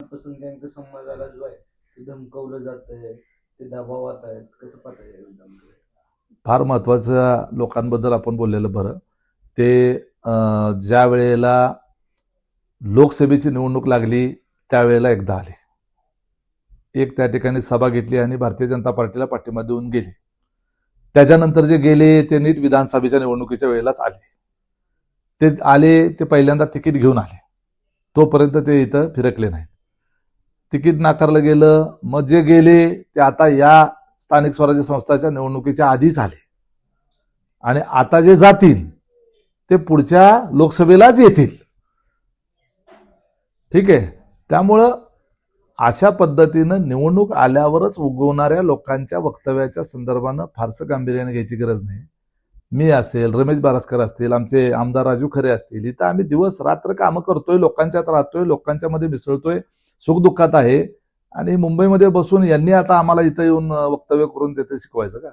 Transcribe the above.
अल्पसंख्याक समाजाला जो आहे ते धमकवलं जात आहे ते दबावात आहेत कसं पाहता फार महत्त्वाच्या लोकांबद्दल आपण बोललेलं बरं. ते अं, ज्या वेळेला लोकसभेची निवडणूक लागली त्यावेळेला एकदा आले. एक त्या ठिकाणी सभा घेतली आणि भारतीय जनता पार्टीला पाठिंबा देऊन गेले. त्याच्यानंतर जे गेले ते नीट विधानसभेच्या निवडणुकीच्या वेळेलाच आले. ते आले ते पहिल्यांदा तिकीट घेऊन आले. तोपर्यंत ते इथं फिरकले नाहीत. तिकीट नाकारलं गेलं मग जे गेले ते आता या स्थानिक स्वराज्य संस्थाच्या निवडणुकीच्या आधीच आले. आणि आता जे जातील ते पुढच्या लोकसभेलाच येतील. ठीक आहे? त्यामुळं अशा पद्धतीनं निवडणूक आल्यावरच उगवणाऱ्या लोकांच्या वक्तव्याच्या संदर्भानं फारसं गांभीर्याने घ्यायची गरज नाही. मी असेल रमेश बारसकर असतील आमचे आमदार राजू खरे असतील इथं आम्ही दिवस रात्र कामं करतोय लोकांच्यात राहतोय लोकांच्या मध्ये मिसळतोय सुखदुःखात आहे. आणि मुंबईमध्ये बसून यांनी आता आम्हाला इथं येऊन वक्तव्य करून देते शिकवायचं का?